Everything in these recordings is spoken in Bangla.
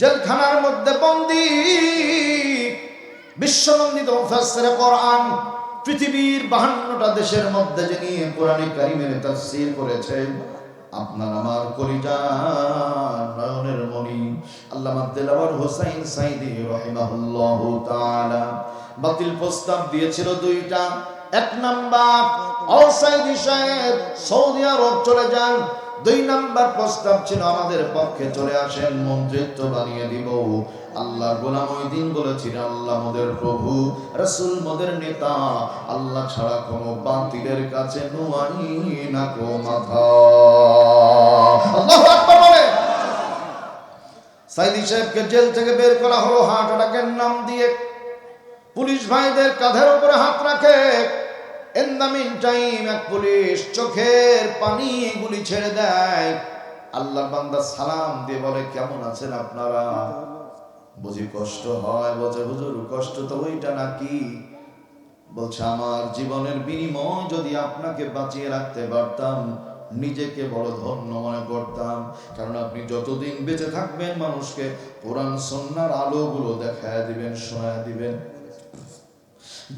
জেলখানার মধ্যে বন্দি বিশ্বনন্দিত কোরআন পৃথিবীর বাহান্নটা দেশের মধ্যে যিনি কোরআনে কারিমের তাফসীর করেছেন, আপনার আমার কলিজা নয়নের মণি আল্লামা দেলাওয়ার হোসাইন সাইদি রহিমাহুল্লাহু তাআলা। বাতিল প্রস্তাব দিয়েছিল দুইটা। এক নাম্বার সাহেব সৌদি আরব চলে যান। দুই নাম্বার প্রস্তাব ছিল, আমাদের পক্ষে চলে আসেন, মন্ত্রিত্ব বানিয়ে দিব। আল্লাহ গোলাম ওই দিন বলেছিলেন, আল্লাহ মোদের প্রভু, রসুল মোদের নেতা, আল্লাহ ছাড়া কোনো বাতিলের কাছে নুয়াই না কো মাথা। সাইদি সাহেবকে জেল থেকে বের করা হলো, হার্ট নাম দিয়ে। পুলিশ ভাইদের কাঁধের উপরে হাত রাখে। চোখের পানি গুলি ছেড়ে দেয়। আল্লাহর বান্দা সালাম দিয়ে বলে, কেমন আছেন আপনারা? বুঝি কষ্ট হয়, বলছে, হুজুর, কষ্ট তো ওইটা নাকি? বলছে, আমার জীবনের বিনিময় যদি আপনাকে বাঁচিয়ে রাখতে পারতাম, নিজেকে বড় ধন্য মনে করতাম। কারণ আপনি যতদিন বেঁচে থাকবেন, মানুষকে কোরআন সন্ন্যার আলোগুলো দেখায় দিবেন, শোনায় দিবেন।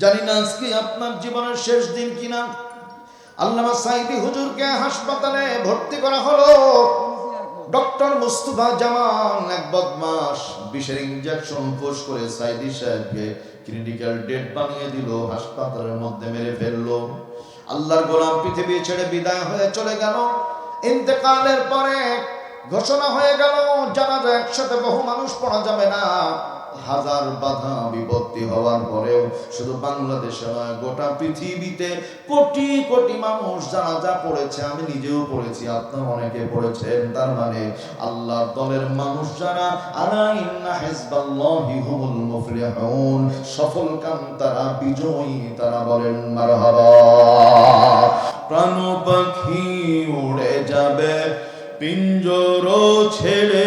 জানি না আজকে আপনার জীবনের শেষ দিন কিনা। আল্লামা সাইদি হুজুরকে হাসপাতালে ভর্তি করা হলো। ডক্টর মুস্তফা জামান এক বদমাস বিষের ইঞ্জেকশন ফোস করে সাইদি সাহেবকে ক্রিটিক্যাল ডেট বানিয়ে দিল, হাসপাতালের মধ্যে মেরে ফেলল। আল্লাহর গোলাম পৃথিবী ছেড়ে বিদায় হয়ে চলে গেল। ইন্তেকালের পরে ঘোষণা হয়ে গেল, জানাজা একসাথে বহু মানুষ পড়া যাবে না। হাজার বাধা বিপত্তি হওয়ার পরেও শুধু বাংলাদেশে নয়, গোটা পৃথিবীতে কোটি কোটি মানুষ জানাজা পড়েছে, আমি নিজেও পড়েছি, আপনার অনেকে পড়েছেন, তার মানে আল্লাহর দলের মানুষ যারা হুমুল মুফলিহুন, সফল কাম তারা, বিজয়ী তারা বলেন, মারহাবা। প্রাণ পাখি উড়ে যাবে, পিঞ্জর ছেড়ে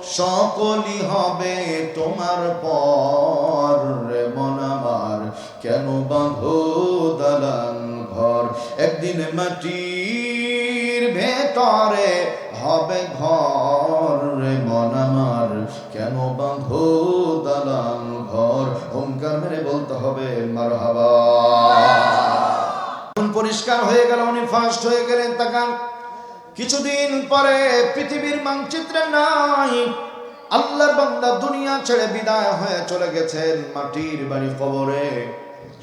সকলই হবে তোমার পর রে মন আমার। কেন বাঁধো দালান ঘর? একদিন মাটির ভেতরে হবে ঘর রে মন আমার। কেন বাঁধো দালান ঘর? ওঙ্কার মেরে বলতে হবে মার হাবা পরিষ্কার হয়ে গেল, উনি ফার্স্ট হয়ে গেলেন, তাকান। কিছুদিন পরে পৃথিবীর মানচিত্রে নাই। আল্লাহর বান্দা দুনিয়া ছেড়ে বিদায় হয়ে চলে গেছেন মাটির বাড়ি কবরে।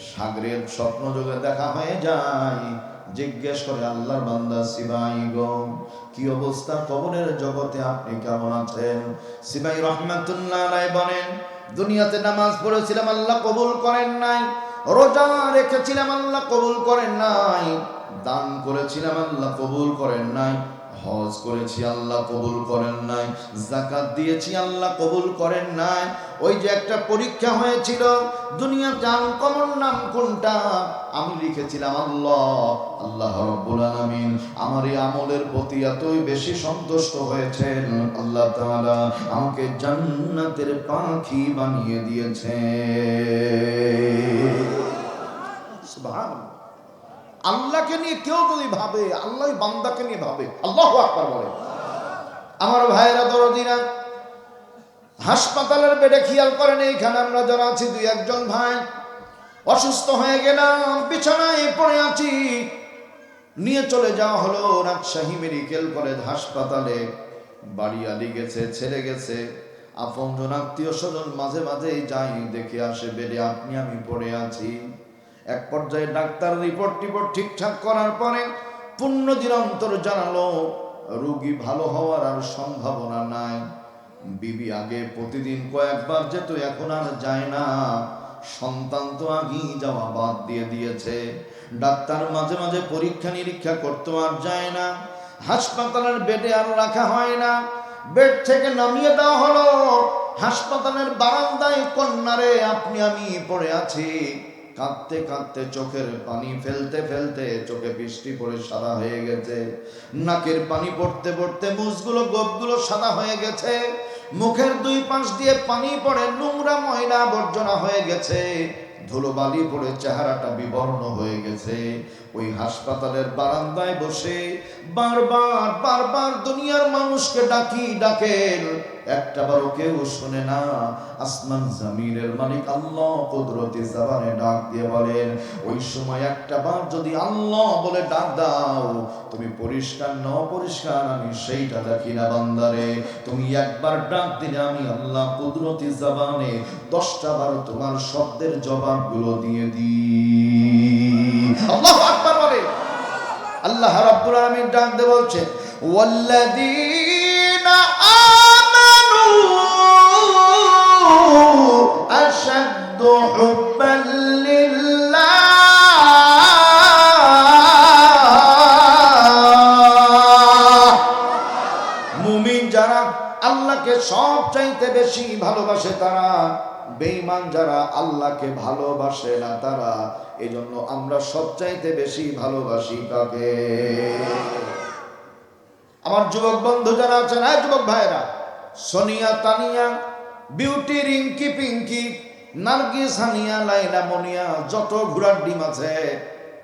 সাগরের স্বপ্ন যোগে দেখা হয়ে যায়। জিজ্ঞেস করে, আল্লাহর বান্দা সিবাই গো, কি অবস্থা? কবরের জগতে আপনি কেমন আছেন? সিবাই রহমাতুল্লাহ আলাইহি বলেন, দুনিয়াতে নামাজ পড়েছিলাম, আল্লাহ কবুল করেন নাই। রোজা রেখেছিলাম, আল্লাহ কবুল করেন নাই। দান করেছিলাম আল্লাহ কবুল করেন নাই। হজ করেছি, আল্লাহ কবুল করেন নাই। জাকাত দিয়েছি, আল্লাহ কবুল করেন নাই। ওই যে একটা পরীক্ষা হয়েছিল দুনিয়াতে আনকমন নাম কোনটা? আমি লিখেছিলাম, আল্লাহ আল্লাহ রব্বুল আলামিন আমার এই আমলের প্রতি এতই বেশি সন্তুষ্ট হয়েছেন। আল্লাহ তাআলা আমাকে জান্নাতের পাখি বানিয়ে দিয়েছে সুবহানাল্লাহ। আল্লাহকে নিয়ে কেউ যদি ভাবে আল্লাহ বান্দাকে নিয়ে ভাবে। আল্লাহ আকবার বলে আমার ভাইয়েরা, দরদিরা, হাসপাতালের বেডে খেয়াল করেন, এইখানে আমরা যারা আছি, দুই একজন ভাই, অসুস্থ হয়ে গেলাম, বিছানায় পড়ে আছি। নিয়ে চলে যাওয়া হলো রাজশাহী মেডিকেল কলেজ হাসপাতালে। বাড়ি আলি গেছে ছেড়ে গেছে। আপন জন, আত্মীয় স্বজন মাঝে মাঝেই যাই, দেখে আসে, বেডে আপনি আমি পড়ে আছি। এক পর্যায়ে ডাক্তার রিপোর্ট টিপোর্ট ঠিকঠাক করার পরে পূর্ণ দিন অন্তর জানালো, রুগী ভালো হওয়ার আর সম্ভাবনা নাই। বিবি আগে প্রতিদিন কয়েকবার যেত, এখন আর যায় না। সন্তান তো আগেই যাওয়া বাদ দিয়ে দিয়েছে। ডাক্তার মাঝে মাঝে পরীক্ষা নিরীক্ষা করতে আর যায় না। হাসপাতালের বেডে আর রাখা হয় না। বেড থেকে নামিয়ে দেওয়া হলো। হাসপাতালের বারান্দায় কন্যারে, আপনি আমি পড়ে আছি। কাঁদতে কাঁদতে চোখের পানি ফেলতে ফেলতে চোখে বৃষ্টি পড়ে সাদা হয়ে গেছে। নাকের পানি পড়তে পড়তে মুখগুলো গোপগুলো সাদা হয়ে গেছে। মুখের দুই পাশ দিয়ে পানি পড়ে নোংরা ময়লা আবর্জনা হয়ে গেছে। ধুলোবালি পড়ে চেহারাটা বিবর্ণ হয়ে গেছে। ওই হাসপাতালের বারান্দায় বসে বারবার বারবার দুনিয়ার মানুষকে ডাকি ডাকেন একটা বারও কেউ শোনে না। আসমান জামিনের মালিক আল্লাহ কুদরতি জাবানে ডাক দিয়ে বলেন, ওই সময় একটা বার যদি আল্লাহ বলে ডাক দাও, তুমি পরিষ্কার ন পরিষ্কার আমি সেইটা দেখি না বান্দারে। তুমি একবার ডাক দিলে আমি আল্লাহ কুদরতি জাবানে দশটা বার তোমার শব্দের জবাবগুলো দিয়ে দিই। আল্লাহ আকবার বলে। আল্লাহ রাব্বুল আলামিন ডাক দিয়ে বলছে ওয়াল্লাযীনা আশাদ্দু হুব্বান লিল্লাহ মুমিন যারা আল্লাহকে সব চাইতে বেশি ভালোবাসে তারা, বেঈমান যারা আল্লাহকে ভালোবাসে না তারা, এজন্য আমরা সব চাইতে বেশি ভালোবাসি কাকে? আমার যুবক বন্ধু যারা আছেন হ্যাঁ যুবক ভাইরা সোনিয়া, তানিয়া বিউটি রিঙ্কি পিঙ্কি, নার্গিস হানিয়া লাইলা মনিয়া, যত ঘোড়ার ডিম আছে,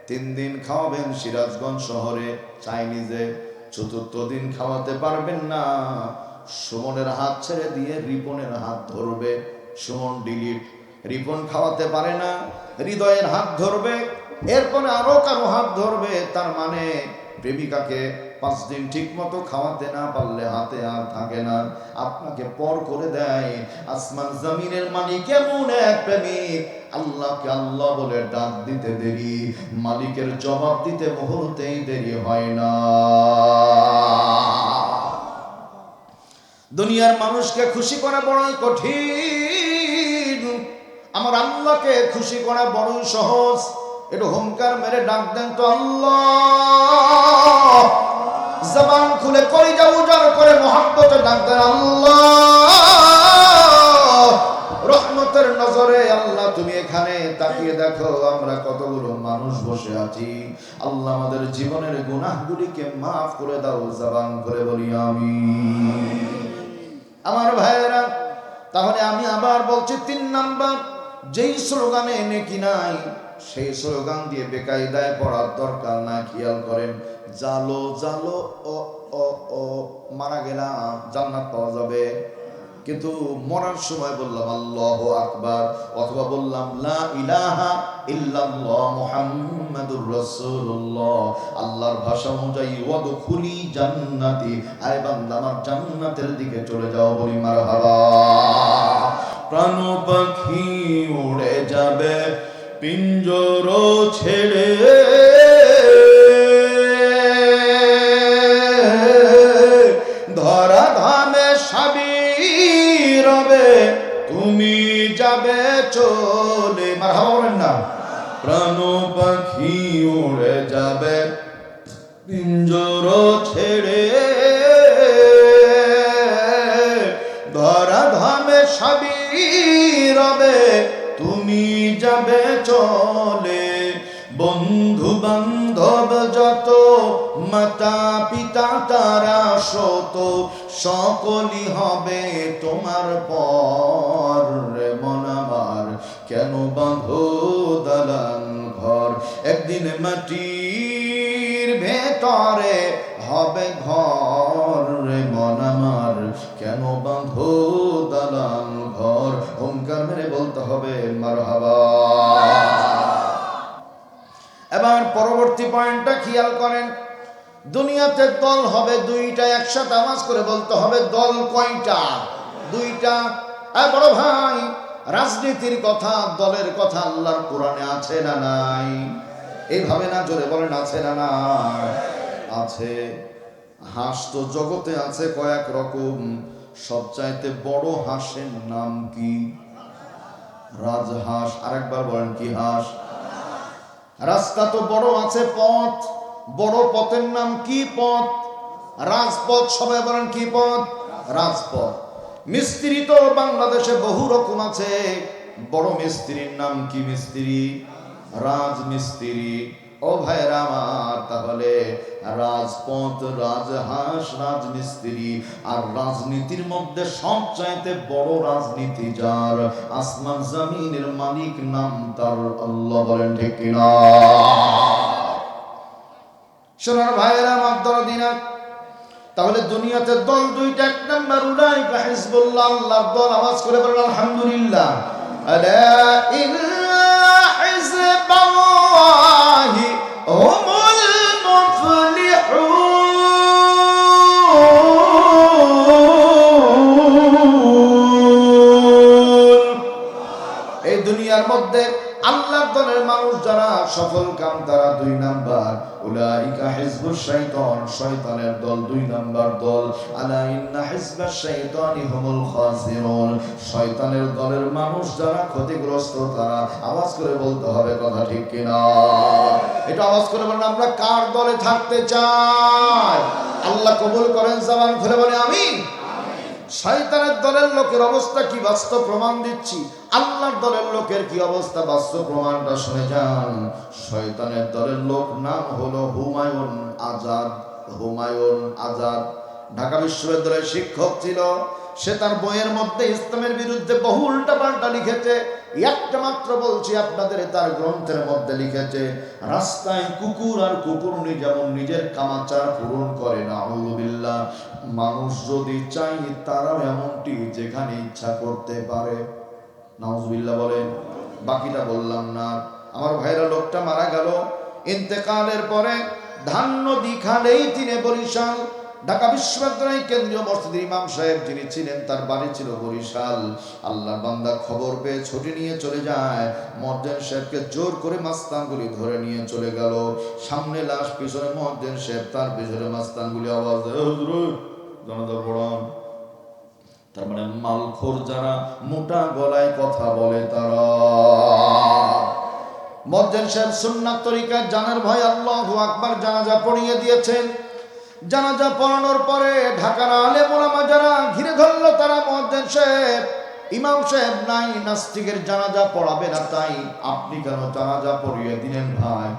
তিন দিন খাওয়াবেন সিরাজগঞ্জ শহরে। চাইনিজে চতুর্থ দিন খাওয়াতে পারবেন না। সুমনের হাত ছেড়ে দিয়ে রিপনের হাত ধরবে। সুমন ডিলিট। রিপন খাওয়াতে পারে না, হৃদয়ের হাত ধরবে। এরপরে আরও কারও হাত ধরবে, তার মানে প্রেমিকাকে পাঁচ দিন ঠিক মতো খাওয়াতে না পারলে হাতে আর থাকে না। আপনাকে পর করে দেয়, আসমান জমিনের মালিক কেমন এক প্রেমিক। আল্লাহকে আল্লাহ বলে ডাক দিতে দেরি, মালিকের জবাব দিতে মুহূর্তেই দেরি হয় না। দুনিয়ার মানুষকে খুশি করা বড়ই কঠিন। আমার আল্লাহকে খুশি করা বড়ই সহজ। একটু হুঙ্কার মেরে ডাক দেন তো আল্লাহ। জবান খুলে করি যা উজাড় করে মহাব্বতে ডাকতেন আল্লাহ, রহমতের নজরে আল্লাহ তুমি এখানে তাকিয়ে দেখো, আমরা কতগুলো মানুষ বসে আছি। আল্লাহ আমাদের জীবনের গুনাহগুলিকে মাফ করে দাও, জবান করে বলি আমি আমার ভাইয়েরা, তাহলে আমি আবার বলছি তিন নাম্বার, যেই স্লোগানে নেকি নাই, সেই স্লোগান দিয়ে বেকায়দায় পড়ার দরকার না, খেয়াল করেন। জালো জালো, ও ও ও, মারা গেলাম, জান্নাত পাওয়া যাবে। কিন্তু মরার সময় বললাম, আল্লাহ আকবার। অথবা বললাম, লা ইলাহা ইল্লাল্লাহ মুহাম্মাদুর রাসূলুল্লাহ। আল্লাহর ভাষা অনুযায়ী, ওয়াদখুলি জান্নাতি। আয় বান্দা, আমার জান্নাতের দিকে চলে যাও বলি মারহাবা। প্রাণ পাখি উড়ে যাবে, পিঞ্জর ছেড়ে যাবে চলে। মার বলেন না। প্রাণ পাখি উড়ে যাবে পিঞ্জর ছেড়ে। ধরা ধামে সাবি রবে, তুমি যাবে চলে। বন্ধু বান্ধব যত মাতা পিতা তারা শত সকলই হবে তোমার পর রে মন আমার কেন বাঁধো দালান ঘর? একদিন মাটির ভেতরে হবে ঘর রে মন আমার দুনিয়াতে দল হবে দুইটা, একসাথে আওয়াজ করে বলতে হবে দল কয়টা? দুইটা। আর বড় ভাই, রাজনীতির কথা, দলের কথা আল্লাহর কোরআনে আছে না নাই? এইভাবে না জোরে বলেন, আছে না নাই? আছে। হাঁস তো জগতে আছে কয়েক রকম। সবচাইতে বড় হাঁসের নাম কি? রাজহাঁস। আরেকবার বলেন, কি হাঁস? রাস্তা তো বড় আছে, পথ। বড় পথের নাম কি পথ? রাজপথ, সবাই বলেন কি পথ? রাজপথ। মিস্ত্রি তো বাংলাদেশে বহু রকম আছে। বড় মিস্ত্রির নাম কি মিস্ত্রি? রাজমিস্ত্রি। ও ভাইরা আমার, তাহলে রাজপথ, রাজহাঁস, রাজমিস্ত্রি আর রাজনীতির মধ্যে সবচাইতে বড় রাজনীতি যার? আসমান জমিনের মালিক নাম তার আল্লাহ বলেন ঠিক কিনা? সোনার ভাইয়েরা আমার দরদিনা তাহলে দুনিয়াতে দল দুইটা, এক নাম্বার উলাই হিজবুল্লাহ, আল্লাহর দল, আওয়াজ করে বলেন, আলহামদুলিল্লাহ। আলা এই দুনিয়ার মধ্যে আল্লাহর দলের মানুষ যারা, সফল কাম তারা দুই নাম্বার। উলাইকা হিজবুশ শাইতান, শয়তানের দল দুই নাম্বার দল। আলা ইন্না হিজবাশ শাইতানি হুমুল খাসিরুন। শয়তানের দলের মানুষ যারা ক্ষতিগ্রস্ত, তারা আওয়াজ করে বলতে হবে কথা ঠিক কিনা। এটা আওয়াজ করে বলেন, আমরা কার দলে থাকতে চাই? আল্লাহ কবুল করেন, জবান খুলে বলে, আমিন। শয়তানের দলের লোকের অবস্থা কি? বাস্তব প্রমাণ দিচ্ছি। আল্লাহর দলের লোকের কি অবস্থা? বাস্তব প্রমাণটা শুনে যান। শয়তানের দলের লোক নাম হলো হুমায়ুন আজাদ। হুমায়ুন আজাদ। ঢাকা বিশ্ববিদ্যালয়ের শিক্ষক ছিল। সে তার বইয়ের মধ্যে ইসলামের বিরুদ্ধে বহু উল্টা পাল্টা লিখেছে। একটা মাত্র বলছি, আপনাদের তার গ্রন্থের মধ্যে লিখেছে, রাস্তায় কুকুর আর কুকুরনি যেমন নিজের কামাচার পূরণ করে না মানুষ যদি চাই তারাও এমনটি যেখানে ইচ্ছা করতে পারে। নাউজুবিল্লাহ বলেন, বাকিটা বললাম না। আমার ভাইরা লোকটা মারা গেল। ইন্তেকালের পরে ধান নদী খালেই তিনি বরিশাল। ঢাকা বিশ্ববিদ্যালয় কেন্দ্রীয় মসজিদের ইমাম সাহেব যিনি ছিলেন তার বাড়ি ছিল বরিশাল। আল্লাহর বান্দা খবর পেয়ে ছুটি নিয়ে চলে যায়। মর্দেন সাহেবকে জোর করে মাস্তানগুলি ধরে নিয়ে চলে গেল। সামনে লাশ পিছনে মর্দেন সাহেব তার পিছনে মাস্তানগুলি আওয়াজ দেয় "হুজুর, পড়ান। তার মানে মালখোর যারা মোটা গলায় কথা বলে তারা। মজ্জেন সাহেব সুন্নাত তরিকায় জানার ভয় আল্লাহ আকবার জানাজা পড়িয়ে দিয়েছেন। জানাজা পড়ানোর পরে ঢাকার আলে মোলামা যারা ঘিরে ধরলো, তারা মজ্জেন সাহেব, ইমাম সাহেব নাই, নাস্তিকের জানাজা পড়াবে না তাই। আপনি কেন জানাজা পড়িয়ে দিলেন ভাই?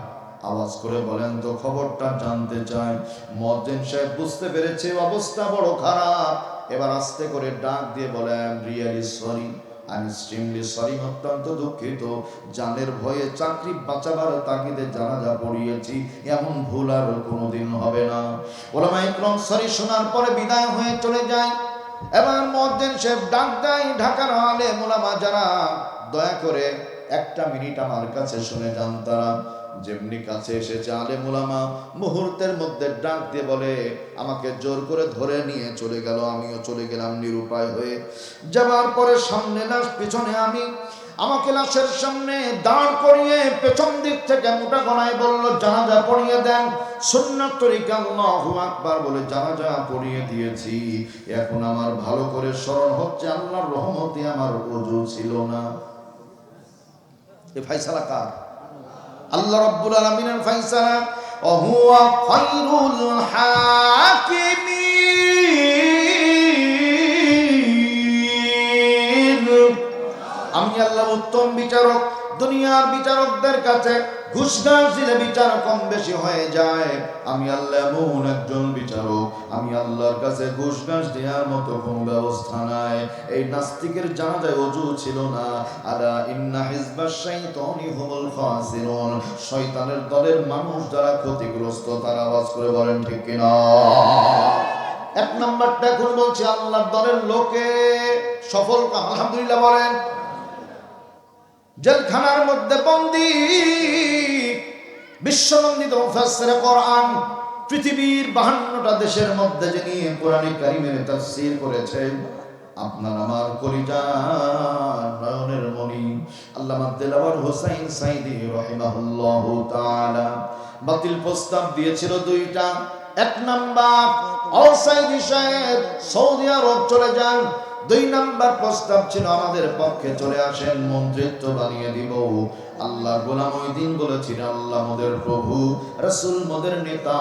আওয়াজ করে বলেন, তো খবরটা জানতে চাই। মজ্জেন সাহেব, বুঝতে পেরেছে, অবস্থা বড় খারাপ। এবার আস্তে করে ডাক দিয়ে বলেন, রিয়েলি সরি। জানের ভয়ে চাকরি বাঁচাবার পড়িয়েছি, এমন ভুল আর কোনোদিন হবে না। ওলামা সরি শোনার পরে বিদায় হয়ে চলে যায়। এবার মদ্দেন সাহেব ডাক দেয় ঢাকার হলে মোলামা যারা, দয়া করে একটা মিনিট আমার কাছে শুনে যান তারা। যেমনি কাছে এসেছে আলে মোলামা মুহূর্তের মধ্যে ডাক দিয়ে বলে, আমাকে জোর করে ধরে নিয়ে চলে গেল, আমিও চলে গেলাম নিরুপায় হয়ে। যাবার পরে সামনে লাশ, পিছনে আমি। আমাকে লাশের সামনে দাঁড় করিয়ে পেছন দিক থেকে মোটা গলায় বলল, জানাজা পড়িয়ে দেন। সুন্নাত তরিকা আকবার বলে, জানাজা পড়িয়ে দিয়েছি। এখন আমার ভালো করে স্মরণ হচ্ছে, আল্লাহর রহমতে আমার ওজু ছিল না। এ ফাইসালা কার? আল্লাহ রব্বুল আলমিনের ফাইসালা অহুয়া ফাইরুল হাকিমি আমি আল্লাহ উত্তম বিচারক দুনিয়ার বিচারকদের কাছে দলের মানুষ যারা ক্ষতিগ্রস্ত, তারা আওয়াজ করে বলেন, ঠিক কিনা এক নাম্বারটা এখন বলছি, আল্লাহর দলের লোকে সফল আলহামদুলিল্লাহ বলেন জেলখানার মধ্যে বন্দি, বিশ্বনন্দিত কোরআন পৃথিবীর বাহান্নটা দেশের মধ্যে যিনি কোরআন কারিমের তাফসীর করেছেন, আপনার আমার কলিজা নয়নের মণি আল্লামা দেলাওয়ার হোসাইন সাইদি রহিমাহুল্লাহু তাআলা। বাতিল প্রস্তাব দিয়েছিল দুইটা। এক নাম্বার অসাইদি সাহেব সৌদি আরব চলে যান। দুই নাম্বার প্রস্তাব ছিল, আমাদের পক্ষে চলে আসেন, মন্ত্রিত্ব বানিয়ে দিব। আল্লাহ গোলাম ওই দিন বলেছিলেন, আল্লাহ মোদের প্রভু, রসুল মোদের নেতা।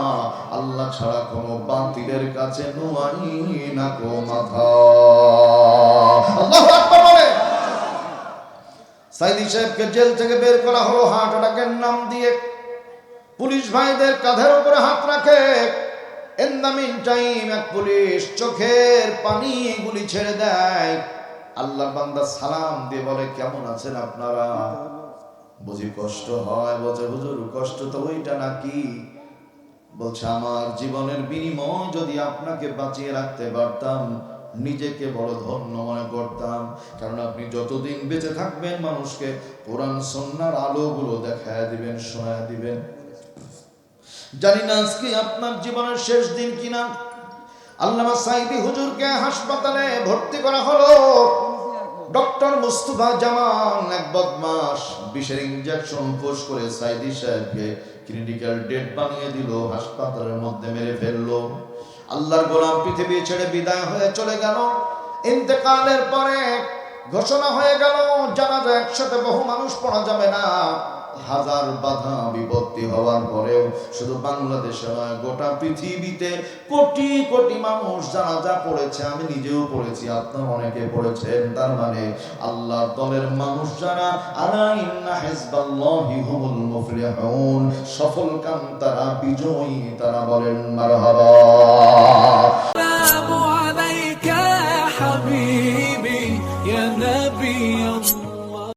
আল্লাহ ছাড়া কোনো বাতিলের কাছে নুয়াই না কো মাথা। সাইদি সাহেবকে জেল থেকে বের করা হলো, হার্ট অ্যাটাকের নাম দিয়ে। পুলিশ ভাইদের কাঁধের উপরে হাত রাখে। ইন দ্য মিন টাইম এক পুলিশ চোখের পানি গুলি ছেড়ে দেয়। আল্লাহ বান্দা সালাম দিয়ে বলে, কেমন আছেন আপনারা? বুঝি কষ্ট হয় কষ্ট তো ওইটা নাকি? বলছে, আমার জীবনের বিনিময় যদি আপনাকে বাঁচিয়ে রাখতে পারতাম, নিজেকে বড় ধন্য মনে করতাম। কারণ আপনি যতদিন বেঁচে থাকবেন মানুষকে কোরআন সন্ন্যার আলোগুলো দেখায় দিবেন, শোনায় দিবেন। জানি না আজকে আপনার জীবনের শেষ দিন কিনা। আল্লামা সাইদি হুজুরকে হাসপাতালে ভর্তি করা হলো। ডক্টর মুস্তফা জামান এক বদমাস বিষের ইঞ্জেকশন ফোস করে সাইদি সাহেবকে ক্রিটিক্যাল ডেট বানিয়ে দিল, হাসপাতালের মধ্যে মেরে ফেলল। আল্লাহর গোলাম পৃথিবী ছেড়ে বিদায় হয়ে চলে গেল। ইন্তেকালের পরে ঘোষণা হয়ে গেল, জানাজা একসাথে বহু মানুষ পড়া যাবে না। হাজার বাধা বিপত্তি হওয়ার পরেও শুধু বাংলাদেশে নয়, গোটা পৃথিবীতে কোটি কোটি মানুষ যারা যা পড়েছে, আমি নিজেও পড়েছি আপনার অনেকে পড়েছেন, তার মানে আল্লাহর দলের মানুষ যারা, আলা ইন্না হুমুল মুফলিহুন, সফল কাম তারা, বিজয়ী, তারা বলেন মারহাবা।